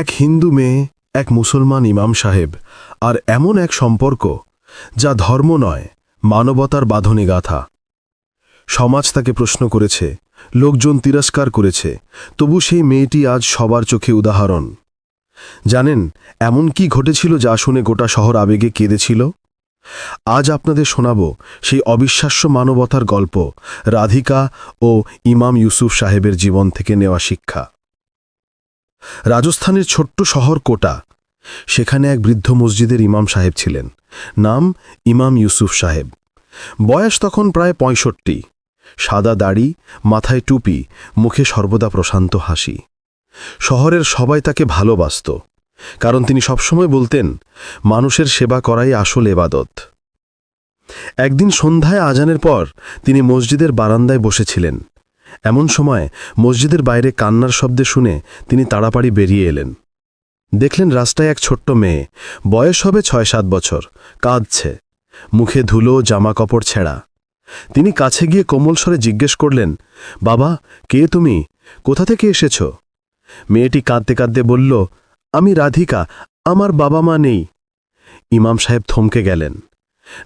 এক হিন্দু মেয়ে, এক মুসলমান ইমাম সাহেব, আর এমন এক সম্পর্ক, যা ধর্ম নয়, মানবতার বাঁধনে গাথা সমাজ তাকে প্রশ্ন করেছে, লোকজন তিরস্কার করেছে, তবু সেই মেয়েটি আজ সবার চোখে উদাহরণ। জানেন, এমন কি ঘটেছিল যা শুনে গোটা শহর আবেগে কেঁদেছিল? আজ আপনাদের শোনাব সেই অবিশ্বাস্য মানবতার গল্প, রাধিকা ও ইমাম ইউসুফ সাহেবের জীবন থেকে নেওয়া শিক্ষা। রাজস্থানের ছোট্ট শহর কোটা। সেখানে এক বৃদ্ধ মসজিদের ইমাম সাহেব ছিলেন। নাম ইমাম ইউসুফ সাহেব। বয়স তখন প্রায় পঁয়ষট্টি। সাদা দাড়ি, মাথায় টুপি, মুখে সর্বদা প্রশান্ত হাসি। শহরের সবাই তাকে ভালোবাসত। কারণ তিনি সবসময় বলতেন, মানুষের সেবা করাই আসল এবাদত। একদিন সন্ধ্যায় আজানের পর তিনি মসজিদের বারান্দায় বসেছিলেন। এমন সময় মসজিদের বাইরে কান্নার শব্দে শুনে তিনি তাড়াতাড়ি বেরিয়ে এলেন। দেখলেন রাস্তায় এক ছোট্ট মেয়ে। বয়স হবে ছয় সাত বছর। কাঁদছে। মুখে ধুলো জামা কাপড় ছেঁড়া। তিনি কাছে গিয়ে কোমল স্বরে জিজ্ঞেস করলেন, বাবা, কে তুমি? কোথা থেকে এসেছ? মেয়েটি কাঁদতে কাঁদতে বলল, আমি রাধিকা, আমার বাবা মা নেই। ইমাম সাহেব থমকে গেলেন।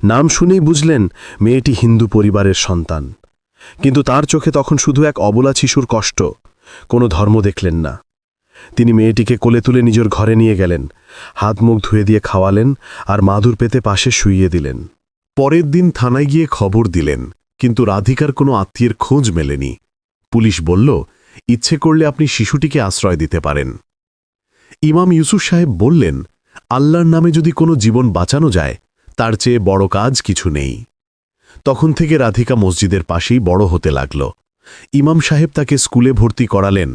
নাম শুনেই বুঝলেন মেয়েটি হিন্দু পরিবারের সন্তান। কিন্তু তার চোখে তখন শুধু এক অবলা শিশুর কষ্ট। কোনো ধর্ম দেখলেন না। তিনি মেয়েটিকে কোলে তুলে নিজের ঘরে নিয়ে গেলেন, হাত মুখ ধুয়ে দিয়ে খাওয়ালেন আর মাদুর পেতে পাশে শুইয়ে দিলেন। পরের দিন থানায় গিয়ে খবর দিলেন, কিন্তু রাধিকার কোনো আত্মীয়ের খোঁজ মেলেনি। পুলিশ বলল, ইচ্ছে করলে আপনি শিশুটিকে আশ্রয় দিতে পারেন। ইমাম ইউসুফ সাহেব বললেন, আল্লাহর নামে যদি কোনো জীবন বাঁচানো যায়, তার চেয়ে বড় কাজ কিছু নেই। তখন থেকে রাধিকা মসজিদের পাশেই বড় হতে লাগল। ইমাম সাহেব তাকে স্কুলে ভর্তি করালেন,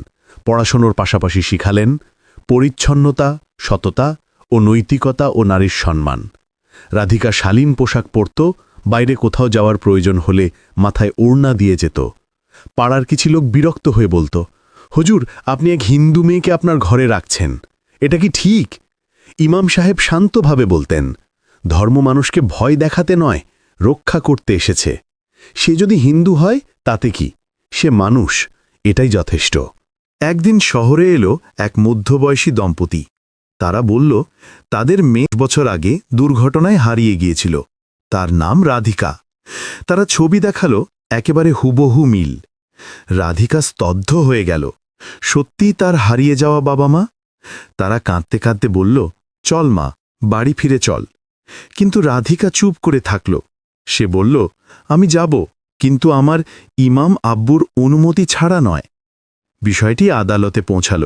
পড়াশোনার পাশাপাশি শিখালেন, পরিচ্ছন্নতা, সততা ও নৈতিকতা ও নারীর সম্মান। রাধিকা শালীন পোশাক পরত, বাইরে কোথাও যাওয়ার প্রয়োজন হলে মাথায় ওড়না দিয়ে যেত। পাড়ার কিছু লোক বিরক্ত হয়ে বলতো, হুজুর, আপনি এক হিন্দু মেয়েকে আপনার ঘরে রাখছেন, এটা কি ঠিক? ইমাম সাহেব শান্তভাবে বলতেন, ধর্ম মানুষকে ভয় দেখাতে নয় রক্ষা করতে এসেছে। সে যদি হিন্দু হয়, তাতে কি? সে মানুষ, এটাই যথেষ্ট। একদিন শহরে এলো এক মধ্যবয়সী দম্পতি। তারা বলল, তাদের মেয়ে বছর আগে দুর্ঘটনায় হারিয়ে গিয়েছিল। তার নাম রাধিকা তারা ছবি দেখাল, একেবারে হুবহু মিল। রাধিকা স্তব্ধ হয়ে গেল। সত্যিই তার হারিয়ে যাওয়া বাবা মা? তারা কাঁদতে কাঁদতে বলল, চল মা, বাড়ি ফিরে চল কিন্তু রাধিকা চুপ করে থাকল। সে বলল, আমি যাব, কিন্তু আমার ইমাম আব্বুর অনুমতি ছাড়া নয়। বিষয়টি আদালতে পৌঁছাল।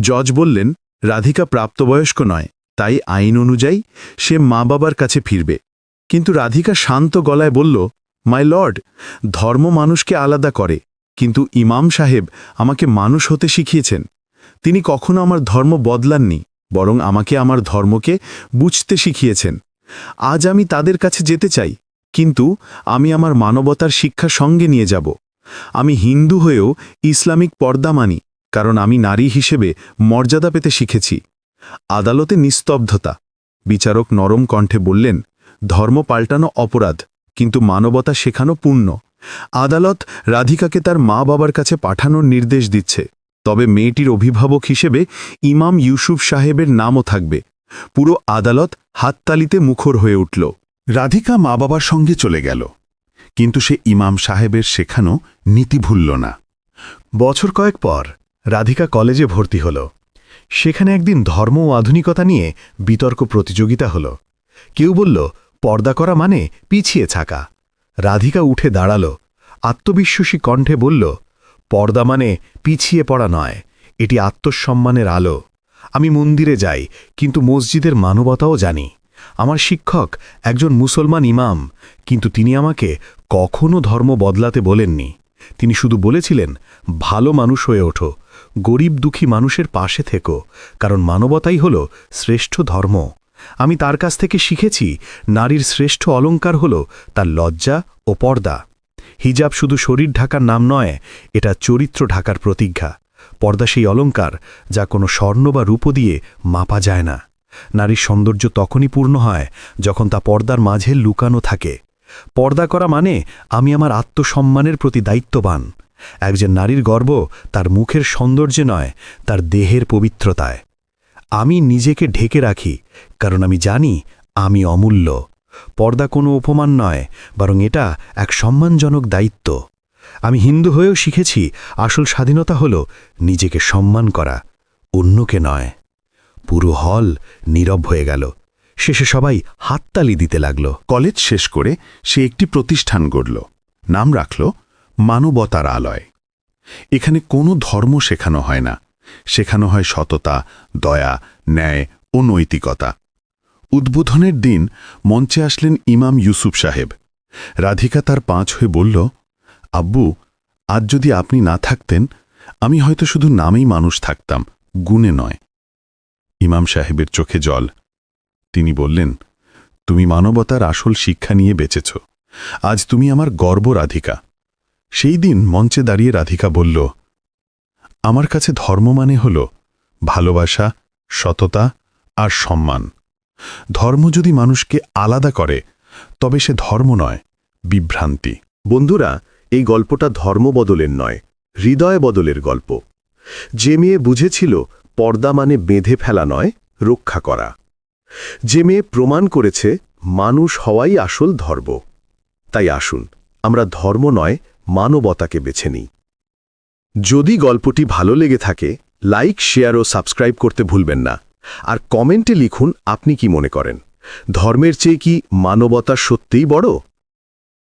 জজ বললেন, রাধিকা প্রাপ্তবয়স্ক নয়, তাই আইন অনুযায়ী সে মা বাবার কাছে ফিরবে। কিন্তু রাধিকা শান্ত গলায় বলল মাই লর্ড ধর্ম মানুষকে আলাদা করে, কিন্তু ইমাম সাহেব আমাকে মানুষ হতে শিখিয়েছেন। তিনি কখনো আমার ধর্ম বদলাননি, বরং আমাকে আমার ধর্মকে বুঝতে শিখিয়েছেন। আজ আমি তাদের কাছে যেতে চাই কিন্তু আমি আমার মানবতার শিক্ষা সঙ্গে নিয়ে যাব। আমি হিন্দু হয়েও ইসলামিক পর্দা মানি, কারণ আমি নারী হিসেবে মর্যাদা পেতে শিখেছি। আদালতে নিস্তব্ধতা। বিচারক নরম কণ্ঠে বললেন, ধর্ম পাল্টানো অপরাধ, কিন্তু মানবতা শেখানো পূর্ণ। আদালত রাধিকাকে তার মা বাবার কাছে পাঠানোর নির্দেশ দিচ্ছে। তবে মেয়েটির অভিভাবক হিসেবে ইমাম ইউসুফ সাহেবের নামও থাকবে। পুরো আদালত হাততালিতে মুখর হয়ে উঠল। রাধিকা মা বাবার সঙ্গে চলে গেল। কিন্তু সে ইমাম সাহেবের শেখানো নীতি ভুলল না। বছর কয়েক পর রাধিকা কলেজে ভর্তি হল। সেখানে একদিন ধর্ম ও আধুনিকতা নিয়ে বিতর্ক প্রতিযোগিতা হল। কেউ বলল, পর্দা করা মানে পিছিয়ে থাকা। রাধিকা উঠে দাঁড়াল। আত্মবিশ্বাসী কণ্ঠে বলল, পর্দা মানে পিছিয়ে পড়া নয়, এটি আত্মসম্মানের আলো। আমি মন্দিরে যাই, কিন্তু মসজিদের মানবতাও জানি। আমার শিক্ষক একজন মুসলমান ইমাম, কিন্তু তিনি আমাকে কখনো ধর্ম বদলাতে বলেননি। তিনি শুধু বলেছিলেন, ভালো মানুষ হয়ে ওঠো, গরিব দুঃখী মানুষের পাশে থেকো, কারণ মানবতাই হল শ্রেষ্ঠ ধর্ম। আমি তার কাছ থেকে শিখেছি, নারীর শ্রেষ্ঠ অলঙ্কার হল তার লজ্জা ও পর্দা। হিজাব শুধু শরীর ঢাকার নাম নয়, এটা চরিত্র ঢাকার প্রতিজ্ঞা। পর্দা সেই অলঙ্কার যা কোনো স্বর্ণ বা রূপ দিয়ে মাপা যায় না। নারীর সৌন্দর্য তখনই পূর্ণ হয় যখন তা পর্দার মাঝে লুকানো থাকে। পর্দা করা মানে আমি আমার আত্মসম্মানের প্রতি দায়িত্ববান। একজন নারীর গর্ব তার মুখের সৌন্দর্যে নয়, তার দেহের পবিত্রতায়। আমি নিজেকে ঢেকে রাখি, কারণ আমি জানি আমি অমূল্য। পর্দা কোনো উপমান নয়, বরং এটা এক সম্মানজনক দায়িত্ব। আমি হিন্দু হয়েও শিখেছি, আসল স্বাধীনতা হল নিজেকে সম্মান করা, অন্যকে নয়। পুরো হল নীরব হয়ে গেল। শেষে সবাই হাততালি দিতে লাগল। কলেজ শেষ করে সে একটি প্রতিষ্ঠান গড়ল। নাম রাখল মানবতার আলয়। এখানে কোনো ধর্ম শেখানো হয় না। শেখানো হয় সততা, দয়া, ন্যায় ও নৈতিকতা। উদ্বোধনের দিন মঞ্চে আসলেন ইমাম ইউসুফ সাহেব। রাধিকা তার পাঁচ হয়ে বলল, আব্বু, আজ যদি আপনি না থাকতেন, আমি হয়তো শুধু নামেই মানুষ থাকতাম, গুণে নয়। ইমাম সাহেবের চোখে জল। তিনি বললেন, তুমি মানবতার আসল শিক্ষা নিয়ে বেঁচেছ। আজ তুমি আমার গর্ব রাধিকা। সেই দিন মঞ্চে দাঁড়িয়ে রাধিকা বলল, আমার কাছে ধর্ম মানে হল ভালোবাসা, সততা আর সম্মান। ধর্ম যদি মানুষকে আলাদা করে, তবে সে ধর্ম নয়, বিভ্রান্তি। বন্ধুরা, এই গল্পটা ধর্ম বদলের নয়, হৃদয় বদলের গল্প। যে মেয়ে বুঝেছিল পর্দা মানে বেঁধে ফেলা নয়, রক্ষা করা। যে মেয়ে প্রমাণ করেছে, মানুষ হওয়াই আসল ধর্ম। তাই আসুন, আমরা ধর্ম নয়, মানবতাকে বেছে নিই। যদি গল্পটি ভালো লেগে থাকে, লাইক, শেয়ার ও সাবস্ক্রাইব করতে ভুলবেন না। আর কমেন্টে লিখুন, আপনি কি মনে করেন? ধর্মের চেয়ে কি মানবতা সত্যিই বড়?